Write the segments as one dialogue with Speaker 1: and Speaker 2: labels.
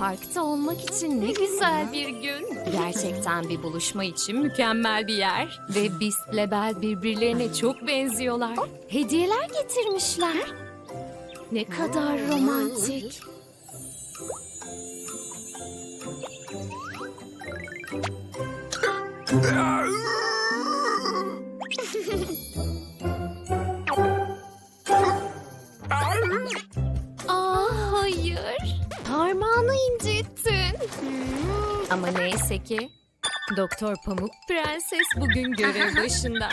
Speaker 1: Parkta olmak için ne güzel bir gün. Gerçekten bir buluşma için mükemmel bir yer. Ve Beast ile Belle birbirlerine çok benziyorlar. Hediyeler getirmişler. Ne kadar romantik. Ama neyse ki Doktor Pamuk Prenses bugün görev başında.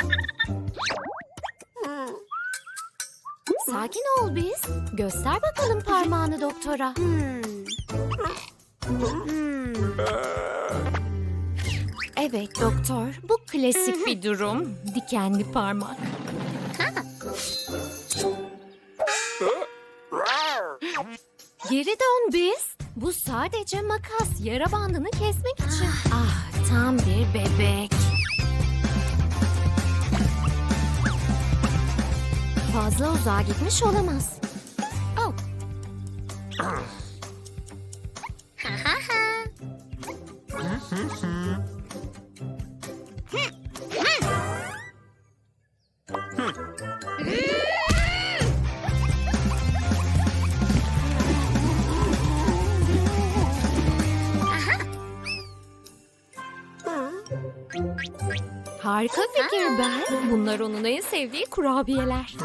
Speaker 1: Sakin ol biz. Göster bakalım parmağını doktora. Evet doktor, bu klasik bir durum. Dikenli parmak. Geri dön biz. Bu sadece makas. Yara bandını kesmek için. Ah, tam bir bebek. Fazla uzağa gitmiş olamaz. Oh. Harika fikir ben. Bunlar onun en sevdiği kurabiyeler.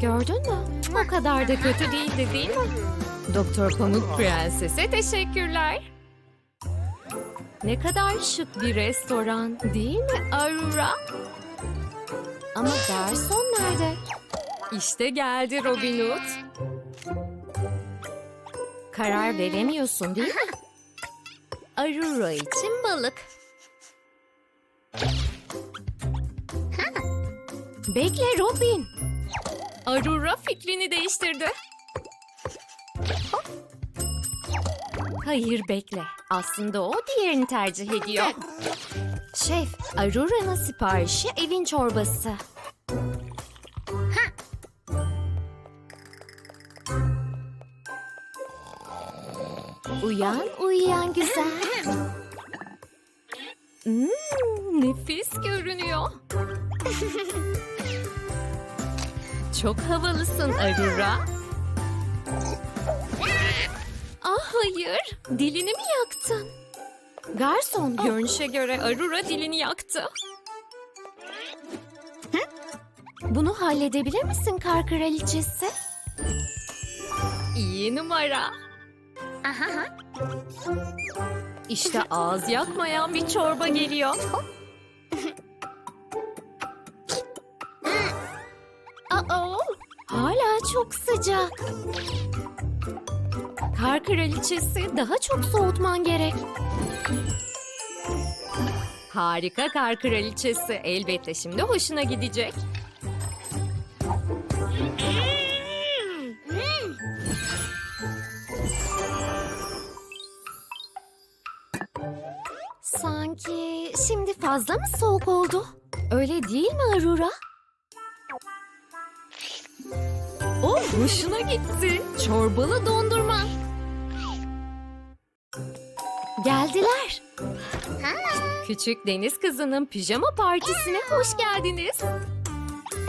Speaker 1: Gördün mü? O kadar da kötü değildi değil mi? Doktor Pamuk Prenses'e teşekkürler. Ne kadar şık bir restoran değil mi Aurora? Ama garson nerede? İşte geldi Robin Hood. Karar veremiyorsun değil mi? Aurora için balık. Bekle Robin. Aurora fikrini değiştirdi. Hayır bekle. Aslında o diğerini tercih ediyor. Şef, Aurora'nın siparişi evin çorbası. Uyan, uyuyan güzel. Hmm, nefis görünüyor. Çok havalısın Aurora. Ah hayır, dilini mi yaktın? Garson, görünüşe göre Aurora dilini yaktı. Bunu halledebilir misin kar kraliçesi? İyi numara. İşte ağız yakmayan bir çorba geliyor. Aa, hala çok sıcak. Kar kraliçesi daha çok soğutman gerek. Harika kar kraliçesi. Elbette şimdi hoşuna gidecek. Şimdi fazla mı soğuk oldu? Öyle değil mi Aurora? Oh, hoşuna gitti. Çorbalı dondurma. Geldiler. Küçük deniz kızının pijama partisine hoş geldiniz.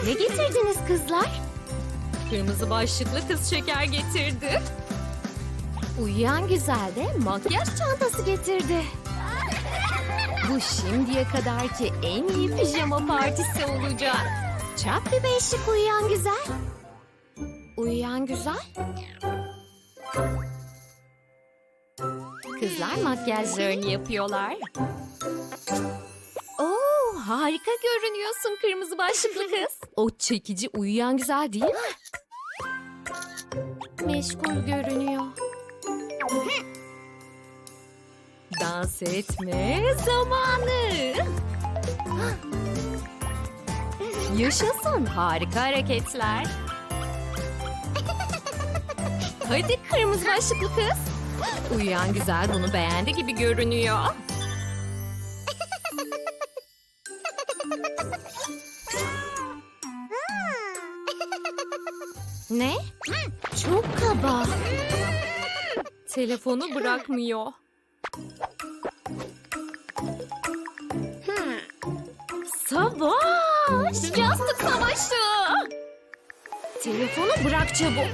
Speaker 1: Ne getirdiniz kızlar? Kırmızı başlıklı kız şeker getirdi. Uyuyan güzel de makyaj çantası getirdi. Bu şimdiye kadarki en iyi pijama partisi olacak. Çak bir beşlik uyuyan güzel. Uyuyan güzel. Kızlar makyajlarını yapıyorlar. Oo, harika görünüyorsun kırmızı başlıklı kız. O çekici uyuyan güzel değil mi? Meşgul görünüyor. Dans etme zamanı. Yaşasın harika hareketler. Hadi kırmızı başlıklı kız. Uyuyan güzel bunu beğendi gibi görünüyor. Ne? Çok kaba. Telefonu bırakmıyor. Savaş! Yastık savaşı! Telefonu bırak çabuk.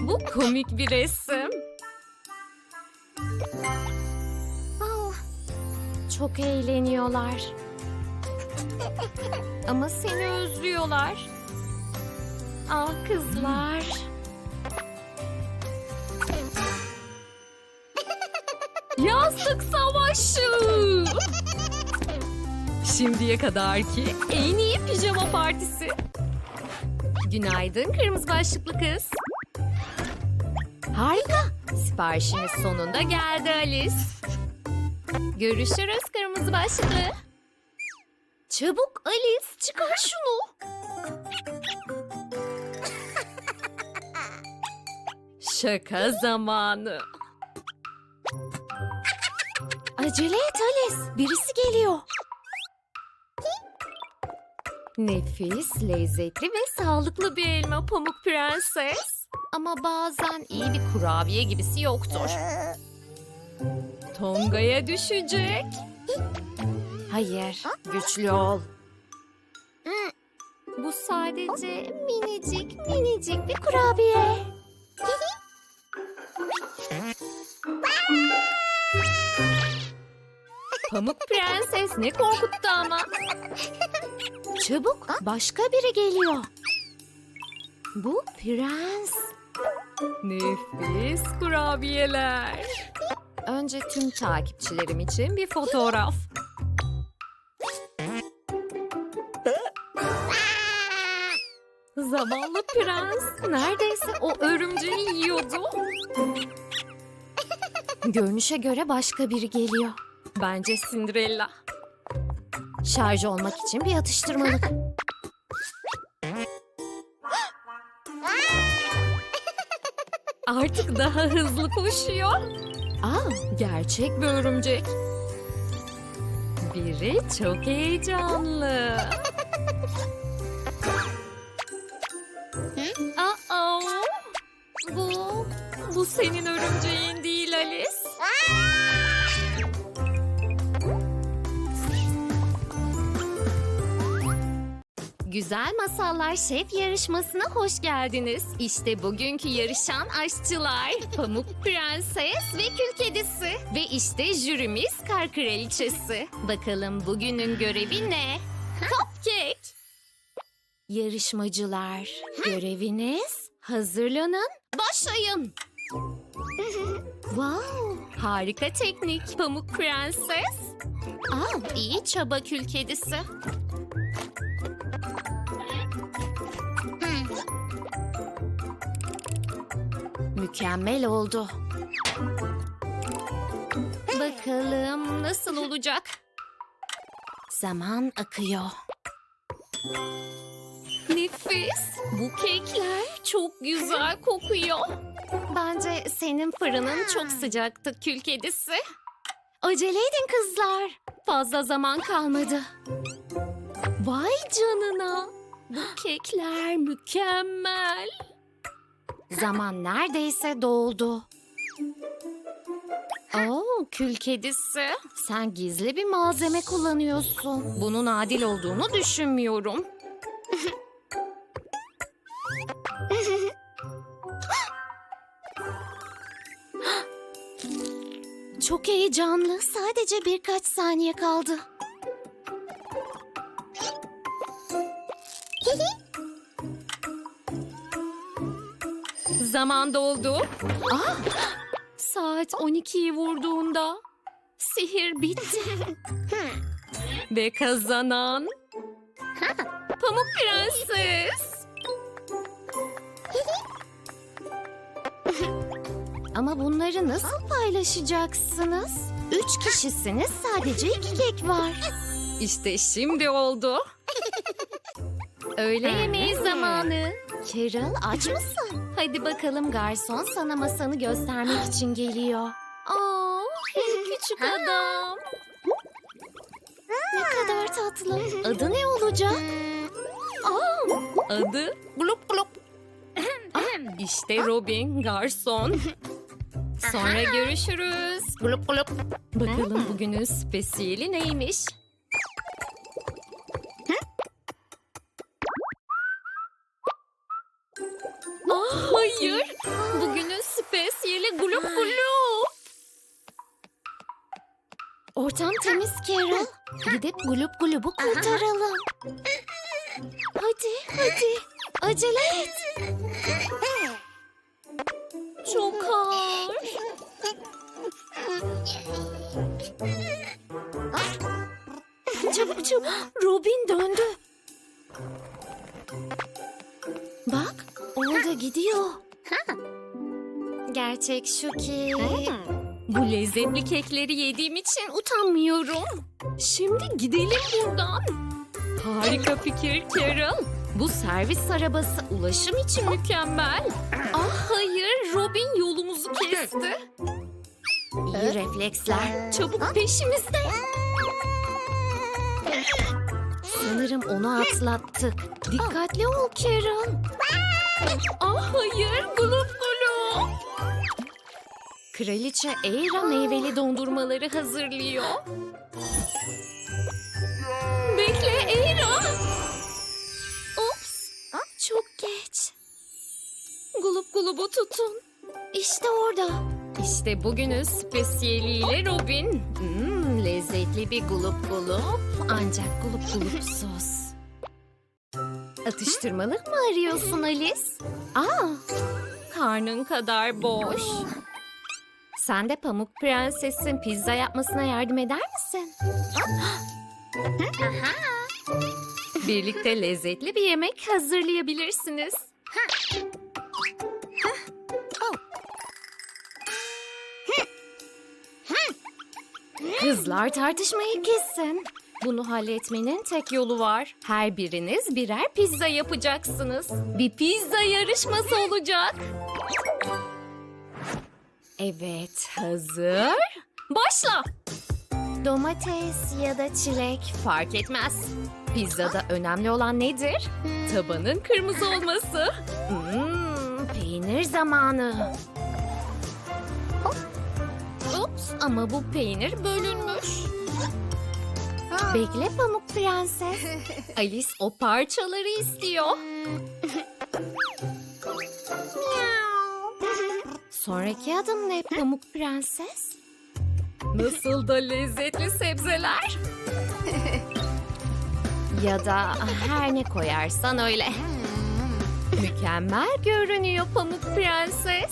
Speaker 1: Bu komik bir resim. Ah, Çok eğleniyorlar. Ama seni özlüyorlar. Ah kızlar. Yastık savaşı. Şimdiye kadarki en iyi pijama partisi. Günaydın kırmızı başlıklı kız. Harika. Siparişiniz sonunda geldi Alice. Görüşürüz kırmızı başlıklı. Çabuk Alice çıkar şunu. Şaka zamanı. Acele et Alice. Birisi geliyor. Nefis, lezzetli ve sağlıklı bir elma pamuk prenses. Ama bazen iyi bir kurabiye gibisi yoktur. Tonga'ya düşecek. Hayır, güçlü ol. Bu sadece minicik minicik bir kurabiye. Pamuk prenses ne korkuttu ama. Çabuk, başka biri geliyor. Bu prens. Nefis kurabiyeler. Önce tüm takipçilerim için bir fotoğraf. Zavallı prens neredeyse o örümceği yiyordu. Görünüşe göre başka biri geliyor. Bence Cinderella. Şarj olmak için bir atıştırmalık. Artık daha hızlı koşuyor. Aa, gerçek bir örümcek. Biri çok heyecanlı. Aa, bu, bu senin örümceğin değil Alice. Güzel Masallar Şef yarışmasına hoş geldiniz. İşte bugünkü yarışan aşçılar. Pamuk Prenses ve Kül Kedisi. Ve işte jürimiz Kar Kraliçesi. Bakalım bugünün görevi ne? Cupcake. Yarışmacılar, göreviniz hazırlanın, başlayın. wow, harika teknik Pamuk Prenses. Aa, iyi çaba Kül Kedisi. Mükemmel oldu. Bakalım nasıl olacak? Zaman akıyor. Nefis. Bu kekler çok güzel kokuyor. Bence senin fırının çok sıcaktı kül kedisi. Acele edin kızlar. Fazla zaman kalmadı. Vay canına. Bu kekler mükemmel. Zaman neredeyse doldu. Oo, kül kedisi. Sen gizli bir malzeme kullanıyorsun. Bunun adil olduğunu düşünmüyorum. Çok heyecanlı. Sadece birkaç saniye kaldı. Zaman doldu. Aa, saat 12'yi vurduğunda sihir bitti. Ve kazanan Pamuk Prenses. Ama bunları nasıl paylaşacaksınız? Üç kişisiniz sadece iki kek var. İşte şimdi oldu. Öğle yemeği zamanı. Carol aç mısın? Hadi bakalım garson sana masanı göstermek için geliyor. Aa, küçük adam. Ne kadar tatlı. Adı ne olacak? Aa, adı Glup Glup. Ah, işte Robin garson. Sonra görüşürüz. Glup glup. Bakalım bugünün spesiyeli neymiş? Hayır. Bugünün spesiyeli glup glup. Ortam temiz Carol. Gidip glup glubu kurtaralım. Hadi hadi. Acele et. Çok ağır. Çabuk çabuk. Robin döndü. Bak orada gidiyor. Gerçek şu ki... Bu lezzetli kekleri yediğim için utanmıyorum. Şimdi gidelim buradan. Harika fikir Carol. Bu servis arabası ulaşım için mükemmel. Ah hayır, Robin yolumuzu kesti. İyi refleksler. Çabuk peşimizde. Sanırım onu atlattık. Dikkatli ol Carol. Ah hayır, gulup gulup. Kraliçe Eira meyveli dondurmaları hazırlıyor. Bekle Eira. Ops, çok geç. Gulup gulubu tutun. İşte orada. İşte bugünün spesiyeliyle Robin. Hmm, lezzetli bir gulup gulup ancak gulup gulup sos. Atıştırmalık mı arıyorsun Alice? Aa, karnın kadar boş. Sen de Pamuk Prenses'in pizza yapmasına yardım eder misin? Birlikte lezzetli bir yemek hazırlayabilirsiniz. Kızlar tartışmayı kesin. Bunu halletmenin tek yolu var. Her biriniz birer pizza yapacaksınız. Bir pizza yarışması olacak. Evet, hazır. Başla. Domates ya da çilek fark etmez. Pizzada önemli olan nedir? Tabanın kırmızı olması. Hmm, peynir zamanı. Ups ama bu peynir bölünmüş. Bekle Pamuk Prenses. Alice o parçaları istiyor. Sonraki adım ne Pamuk Prenses? Nasıl da lezzetli sebzeler. ya da her ne koyarsan öyle. Mükemmel görünüyor Pamuk Prenses.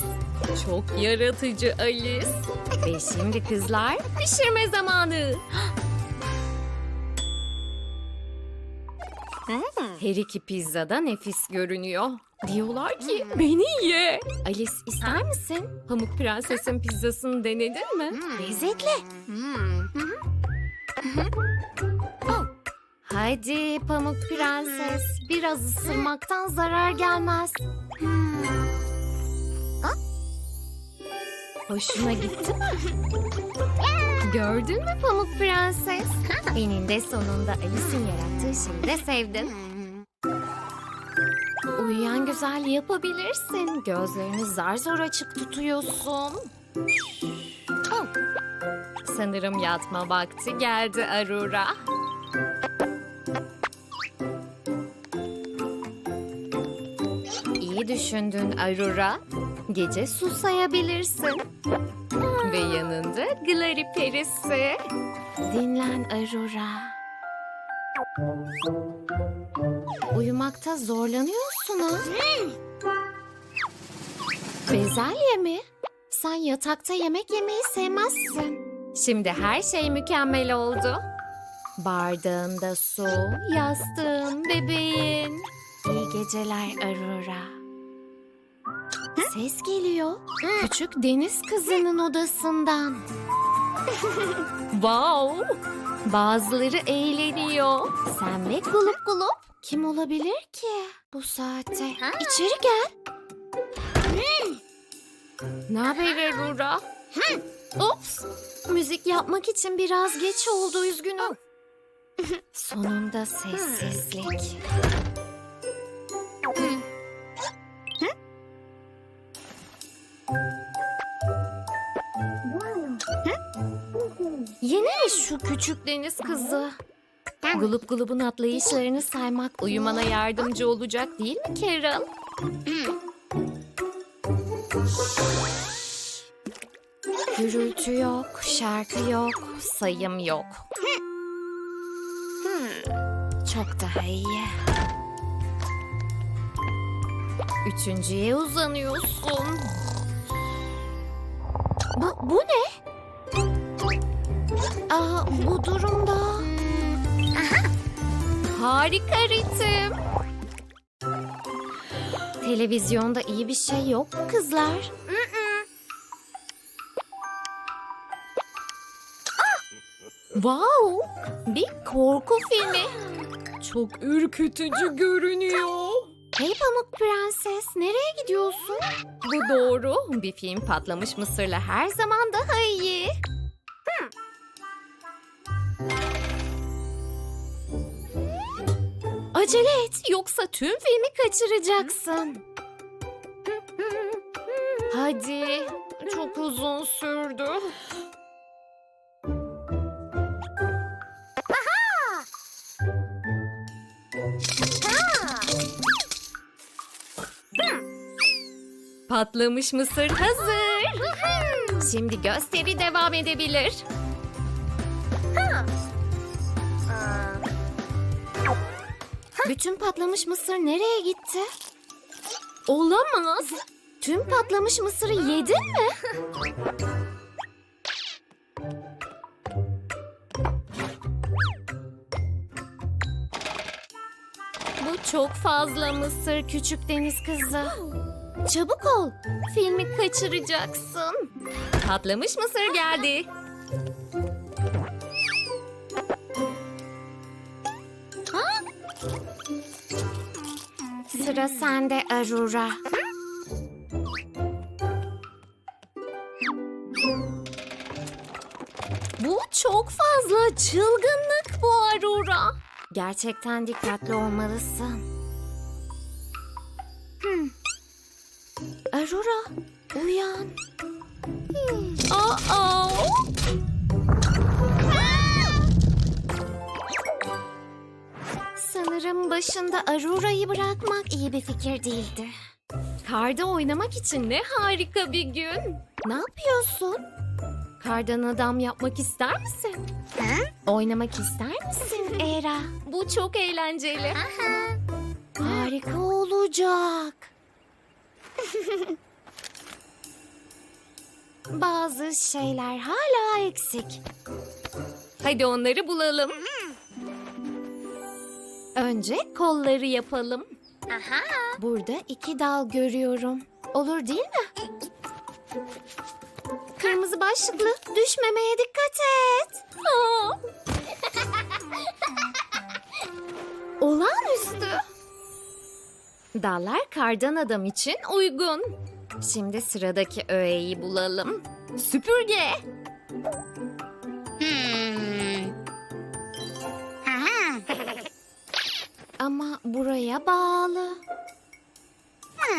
Speaker 1: Çok yaratıcı Alice. Ve şimdi kızlar pişirme zamanı. Her iki pizza da nefis görünüyor. Diyorlar ki beni ye. Alice ister misin? Pamuk Prenses'in pizzasını denedin mi? Lezzetli. Hadi Pamuk Prenses. Biraz ısırmaktan zarar gelmez. Hoşuna gitti mi? Gördün mü Pamuk Prenses? Eninde sonunda Alice'in yarattığı şeyi de sevdin. Uyuyan güzel yapabilirsin. Gözlerini zar zor açık tutuyorsun. Sanırım yatma vakti geldi Arura. İyi düşündün Arura. Gece susayabilirsin. Ve yanında Glary perisi. Dinlen Arura. Uyumakta zorlanıyorsun ha? Bezelye mi? Sen yatakta yemek yemeyi sevmezsin. Şimdi her şey mükemmel oldu. Bardağında su, yastığın, bebeğin. İyi geceler Aurora. Ses geliyor. Küçük deniz kızının odasından. wow! Bazıları eğleniyor. Sen ve gulup gulup. Kim olabilir ki bu saatte? İçeri gel. Ne haber Aurora? Ups. Müzik yapmak için biraz geç oldu üzgünüm. Sonunda sessizlik. Yine mi şu küçük deniz kızı? Gulup gulubun atlayışlarını saymak uyumana yardımcı olacak değil mi Carol? Gürültü yok, şarkı yok, sayım yok. Çok daha iyi. Üçüncüye uzanıyorsun. Bu, bu ne? Aa, bu durumda... Harika ritim. Televizyonda iyi bir şey yok mu kızlar? Wow! Bir korku filmi. Çok ürkütücü görünüyor. Hey Pamuk Prenses, nereye gidiyorsun? Bu doğru. Bir film patlamış mısırla her zaman daha iyi. Acele et, yoksa tüm filmi kaçıracaksın. Hadi, çok uzun sürdü. Patlamış mısır hazır. Şimdi gösteri devam edebilir. Bütün patlamış mısır nereye gitti? Olamaz. Tüm patlamış mısırı yedin mi? Bu çok fazla mısır küçük deniz kızı. Çabuk ol. Filmi kaçıracaksın. Patlamış mısır geldi. Sıra sende Arura. Bu çok fazla çılgınlık bu Arura. Gerçekten dikkatli olmalısın. Hmm. Aurora, uyan. Hmm. Aa! Sanırım başında Aurora'yı bırakmak iyi bir fikir değildi. Karda oynamak için ne harika bir gün. Ne yapıyorsun? Kardan adam yapmak ister misin? Oynamak ister misin Era? Bu çok eğlenceli. Harika olacak. Bazı şeyler hala eksik. Hadi onları bulalım. Önce kolları yapalım. Burada iki dal görüyorum. Olur değil mi? Kırmızı başlıklı düşmemeye dikkat et. Aa. Olağanüstü. Dallar kardan adam için uygun. Şimdi sıradaki öğeyi bulalım. Süpürge. Ama buraya bağlı.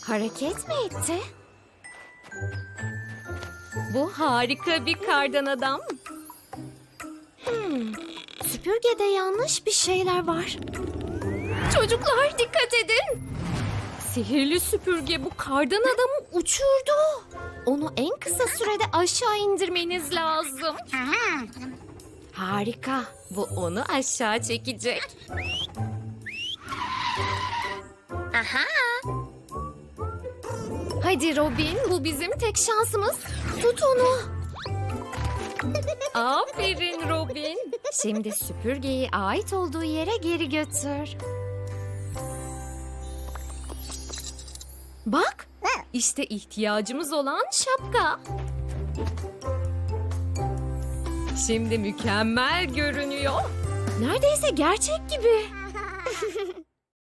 Speaker 1: Hareket mi etti? Bu harika bir kardan adam. Hmm, süpürgede yanlış bir şeyler var. Çocuklar dikkat edin. Sihirli süpürge bu kardan adamı uçurdu. Onu en kısa sürede aşağı indirmeniz lazım. Harika. Bu onu aşağı çekecek. Hadi Robin, bu bizim tek şansımız. Tut onu. Aferin Robin. Şimdi süpürgeyi ait olduğu yere geri götür. Bak, işte ihtiyacımız olan şapka. Şimdi mükemmel görünüyor. Neredeyse gerçek gibi.